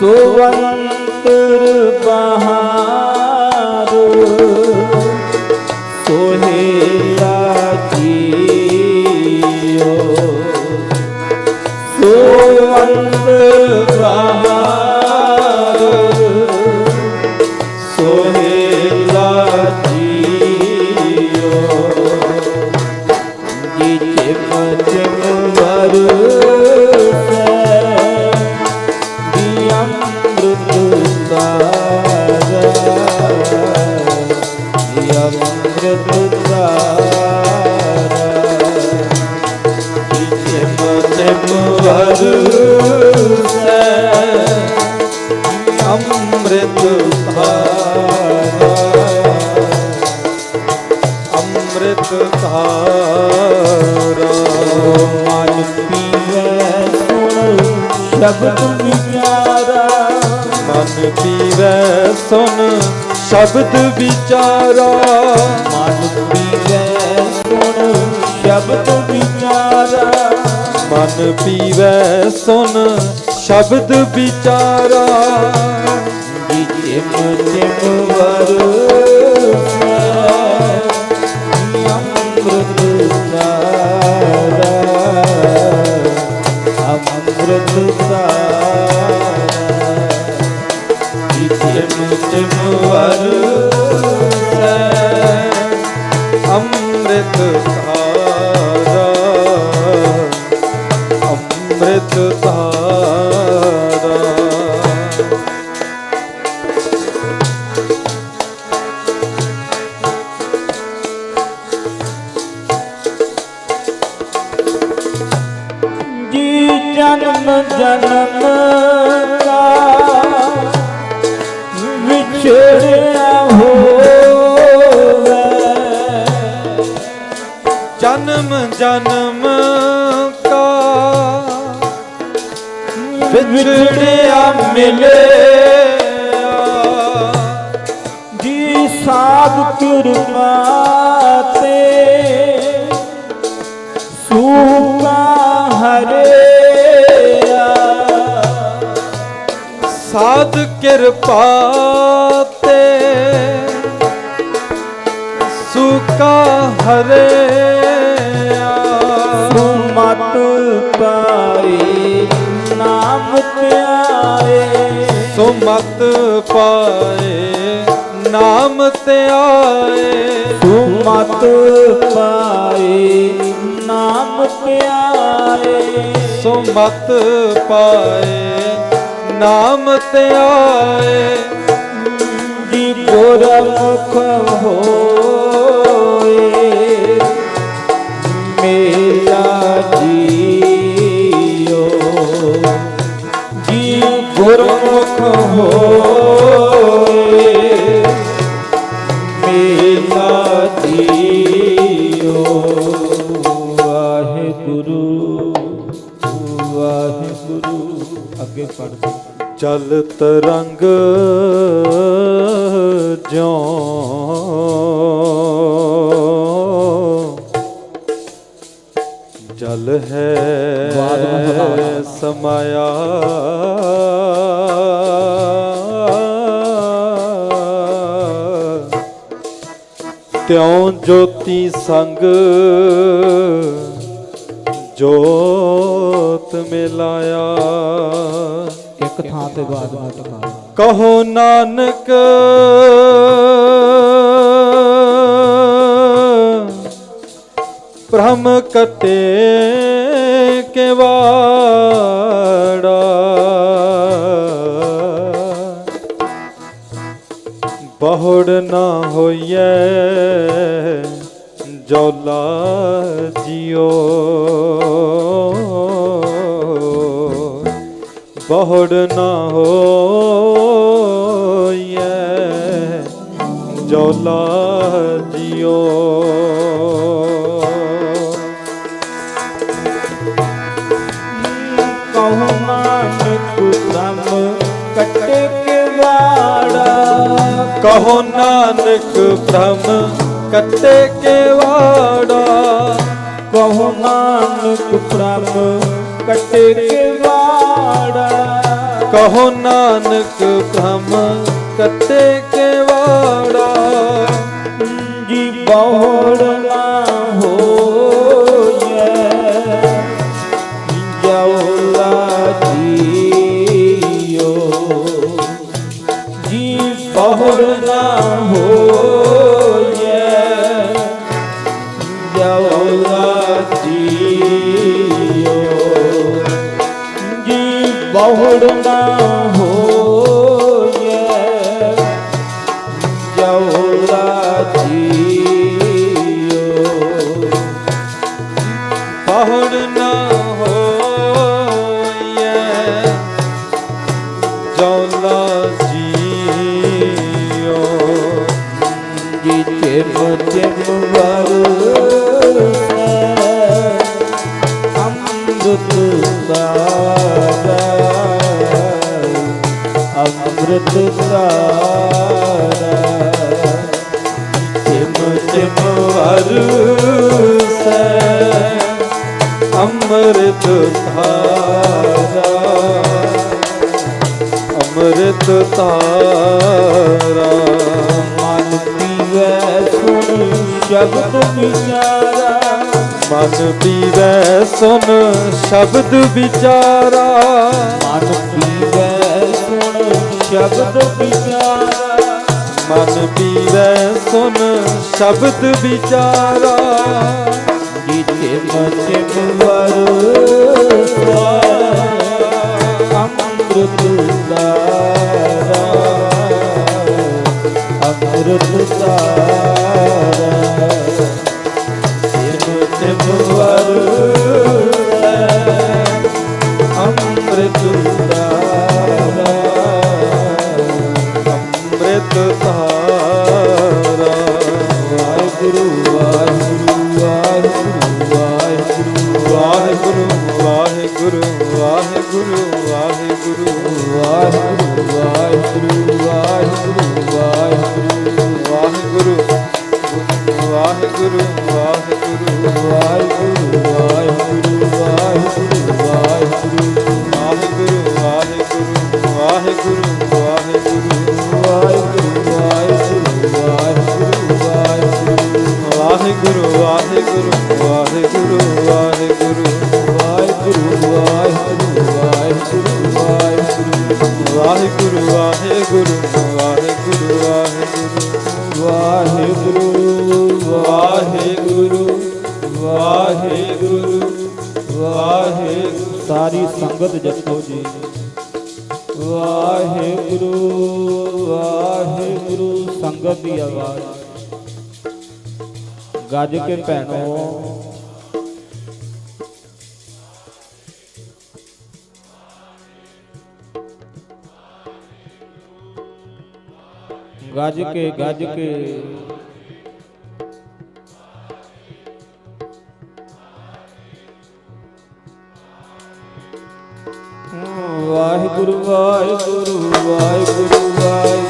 सोवन्तर्पः ਮਨ ਪੀਵੇ ਸੁਣ ਸ਼ਬਦ ਵਿਚਾਰਾ ਮਨ ਪੀਵੈ ਸੁਣ ਸ਼ਬਦ ਵਿਚਾਰਾ ਮਨ ਪੀਵੇ ਸੁਣ ਸ਼ਬਦ ਵਿਚਾਰਾ ਮਨ ਪੀਵੈ ਸੁਣ ਸ਼ਬਦ ਵਿਚਾਰਾ ਜੀ ਚਿਮ ਚਿਮ ਜਨਮ ਜਨਮ ਕਾ ਵਿਛੜਿਆ ਹੋਵੇ ਜਨਮ ਜਨਮ ਕਾ ਵਿਛੜਿਆ ਮਿਲਿਆ। ਜੀ ਸਾਧ ਕਿਰਪਾ ਸਾਧ ਕਿਰਪਾ ਤੇ ਸੁਕਾ ਹਰਿਆ ਸੁਮਤ ਪਾਈ ਨਾਮ ਧਿਆਏ। ਸੁਮਤ ਪਾਏ ਨਾਮ ਤੇ ਆਏ ਸੁਮਤ ਪਾਈ ਨਾਮ ਧਿਆਏ। ਸੁਮਤ ਪਾਏ ਨਾਮ ਤੇ ਆਏ। ਜੀ ਗੁਰਮੁਖ ਹੋਏ ਜਿਉ ਜਲ ਹੈ। ਸਮਾਇਆ ਤਿਉ ਜੋਤੀ ਸੰਗ ਜੋਤ ਇੱਕ ਥਾਂ ਤੇ ਬਾਦ ਨੂੰ ਕਹੋ ਨਾਨਕ ਬ੍ਰਹਮ ਕਟੇ ਕੇਵਾੜਾ। ਬਹੁੜ ਨਾ ਹੋਈਐ, ਜੋਲਾ ਜਿਓ ਬਹੁੜ ਨਾ ਹੋਈਐ ਜੋਲਾ ਜਿਓ ਕਹੋ ਨਾਨਕ ਬ੍ਰਹਮ ਕੇ ਵਾੜਾ ਕੱਟੇ ਕੇਵਾੜਾ। ਕਹੋ ਨਾਨਕ ਬ੍ਰਹਮ ਕਟੇ ਕਹੋ ਨਾਨਕ ਭ੍ਰਮ ਕੱਟੇ ਕੇਵਾੜਾ ਜੀ ਬਹੁੜ ਨਾ ਹੋਏ ਜਉਲਾ ਜੀਓ। ਜੀ ਬਹੁੜ ਨਾ ਜੀਓ ਜਿਤੇ ਮੋਤੇ ਮਵਾਰੂ ਅੰਮ੍ਰਿਤ ਅੰਮ੍ਰਿਤ ਸਾਗਰ ਜਿਮ ਅੰਮ੍ਰਿਤ ਅੰਮ੍ਰਿਤ ਧਾਰਾ ਮਨ ਪੀਵੈ ਸੁਣ ਸ਼ਬਦ ਵਿਚਾਰਾ। ਮਨ ਪੀਵੈ ਸੁਨ ਸ਼ਬਦ ਵਿਚਾਰਾ। ਮਨ ਪੀਵੈ ਸੁਣ ਸ਼ਬਦ ਵਿਚਾਰਾ। ਮਨ ਪੀਵੈ ਸੁਨ ਸ਼ਬਦ ਵਿਚਾਰਾ। ਜਿਤੇ ਮਚਮ ਵਰਸੈ ਵਾਹਿਗੁਰੂ ਵਾਹਿਗੁਰੂ ਵਾਹਿਗੁਰੂ ਵਾਹਿਗੁਰੂ ਵਾਹਿਗੁਰੂ ਵਾਹਿਗੁਰੂ ਵਾਹਿਗੁਰੂ ਵਾਹਿਗੁਰੂ ਵਾਹਿਗੁਰੂ ਵਾਹਿਗੁਰੂ ਵਾਹਿਗੁਰੂ ਵਾਹਿਗੁਰੂ ਵਾਹਿਗੁਰੂ ਵਾਹਿਗੁਰੂ ਵਾਹਿਗੁਰੂ ਵਾਹਿਗੁਰੂ ਸਾਰੀ ਸੰਗਤ ਜਪੋ ਜੀ ਵਾਹਿਗੁਰੂ ਵਾਹਿਗੁਰੂ ਸੰਗਤ ਦੀ ਆਵਾਜ਼ ਗੱਜ ਕੇ ਭੈਣੋ। ਗੱਜ ਕੇ ਗੱਜ ਕੇ। ਵਾਹਿਗੁਰੂ ਵਾਹਿਗੁਰੂ ਵਾਹਿਗੁਰੂ ਵਾਹਿਗੁਰੂ। ਵਾਹਿਗੁਰੂ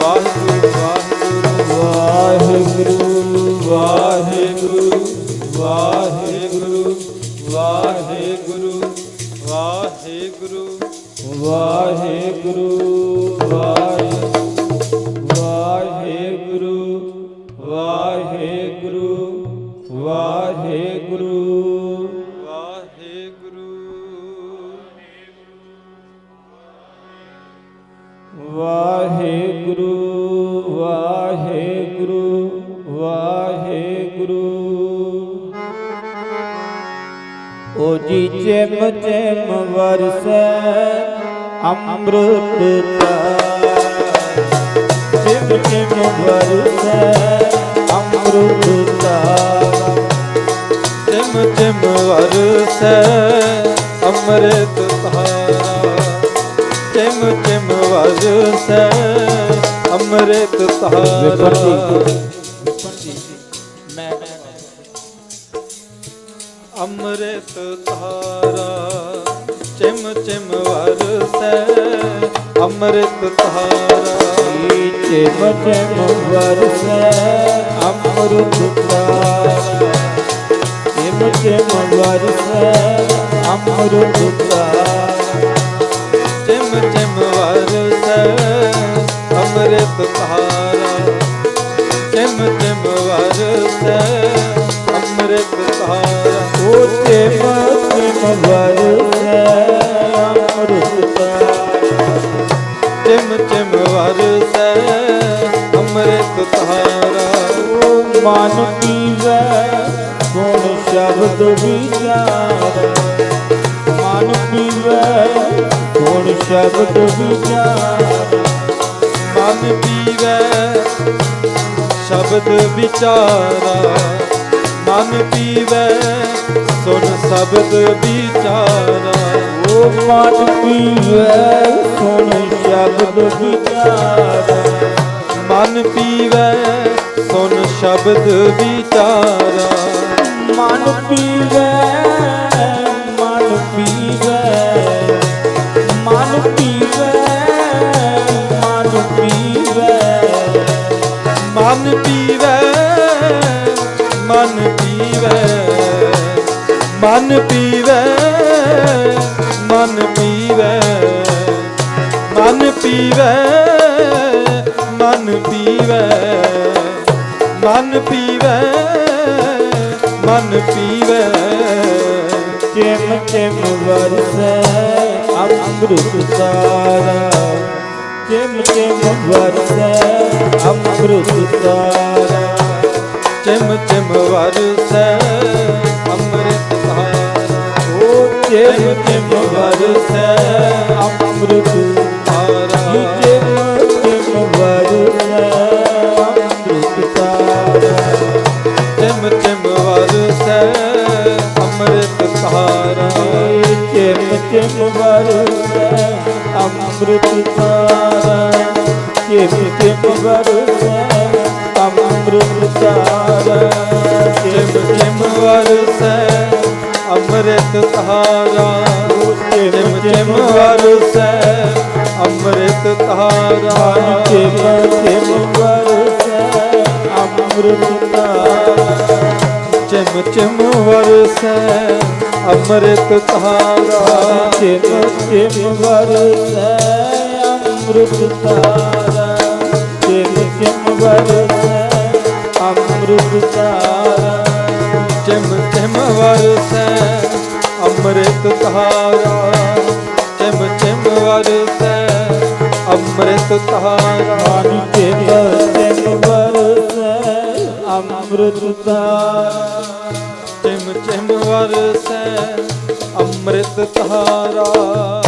Vastu ਵਾਹਿਗੁਰੂ ਵਾਹਿਗੁਰੂ ਵਾਹਿਗੁਰੂ। ਓ ਜੀ ਚਿਮ ਚਿਮ ਵਰਸੈ ਅੰਮ੍ਰਿਤ ਧਾਰਾ। ਚਿਮ ਚਿਮ ਵਰਸੈ ਅੰਮ੍ਰਿਤ ਧਾਰਾ। ਤਿਮ ਤਿਮ ਵਰਸੈ ਅੰਮ੍ਰਿਤ ਧਾਰਾ। ਤਿਮ ਤਿਮ ਵਰਸੈ ਅੰਮ੍ਰਿਤ ਧਾਰਾ। ਮੈਂ ਅੰਮ੍ਰਿਤ ਧਾਰਾ ਚਿਮ ਚਿਮ ਵਰਸੈ ਅੰਮ੍ਰਿਤ ਧਾਰਾ। ਚਿਮ ਚਿਮ ਵਰਸੈ ਅੰਮ੍ਰਿਤ ਧਾਰਾ। ਚਿਮ ਚਿਮ ਵਰਸੈ ਅੰਮ੍ਰਿਤ ਧਾਰਾ ਮਨ ਪੀਵੈ ਗੁਣ ਸ਼ਬਦ ਵਿਚਾਰ। ਮਨ ਪੀਵੈ ਗੁਣ ਸ਼ਬਦ ਵਿਚਾਰ। ਮਨ ਪੀਵੈ ਸ਼ਬਦ ਵਿਚਾਰਾ। ਮਨ ਪੀਵੈ ਸੁਣ ਸ਼ਬਦ ਵਿਚਾਰਾ। ਓ ਮਨ ਪੀਵੈ ਸੁਣ ਸ਼ਬਦ ਵਿਚਾਰ। ਮਨ ਪੀਵੈ ਸੁਨ ਸ਼ਬਦ ਵਿਚਾਰਾ। ਮਨ ਪੀਵੈ ਮਨ ਪੀਵੈ ਮਨ ਪੀਵੈ ਮਨ ਪੀਵੈ। ਮਨ ਪੀਵੈ ਮਨ ਪੀਵੈ ਮਨ ਪੀਵੈ ਮਨ ਪੀਵੈ। ਮਨ ਪੀਵੈ ਮਨ ਪੀਵੈ। ਚਿਮ ਚਿਮ ਵਰਸੈ ਅੰਮ੍ਰਿਤ ਧਾਰਾ ਚਿਮ ਚਿਮ ਵਰਸੈ ਅੰਮ੍ਰਿਤ ਧਾਰਾ ਚਿਮ ਚਿਮ ਵਰਸੈ ਅੰਮ੍ਰਿਤ ਧਾਰਾ ਓ ਚਿਮ ਚਿਮ ਵਰਸੈ ਅੰਮ੍ਰਿਤ ਚਿਮ ਚਿਮ ਦਿਨ ਵਰਸੈ ਅੰਮ੍ਰਿਤ ਤਾਰਾ ਕਿਸ ਦਿਨ ਵਰਸੈ ਅੰਮ੍ਰਿਤ ਤਾਰਾ ਕਿਸ ਦਿਨ ਵਰਸੈ ਅੰਮ੍ਰਿਤ ਤਾਰਾ ਕਿਸ ਦਿਨ ਵਰਸੈ ਅੰਮ੍ਰਿਤ ਤਾਰਾ ਕਿਸ ਦਿਨ ਵਰਸੈ ਅੰਮ੍ਰਿਤ ਤਾਰਾ ਚਿਮ ਚਿਮ ਵਰਸੈ ਅੰਮ੍ਰਿਤ ਧਾਰਾ ਚਿਮ ਚਿਮ ਵਰਸੈ ਅੰਮ੍ਰਿਤ ਧਾਰਾ ਚਿਮ ਚਿਮ ਵਰਸੈ ਅੰਮ੍ਰਿਤ ਧਾਰਾ। ਚਿਮ ਚਿਮ ਵਰਸੈ ਅੰਮ੍ਰਿਤ ਧਾਰਾ ਚਿਮ ਚਿਮ ਵਰਸੈ ਅੰਮ੍ਰਿਤ ਧਾਰਾ। ਮਨ ਚਿਮ ਚਿਮ ਵਰਸੈ ਅੰਮ੍ਰਿਤ ਧਾਰਾ। ਸਤਹਾਰਾ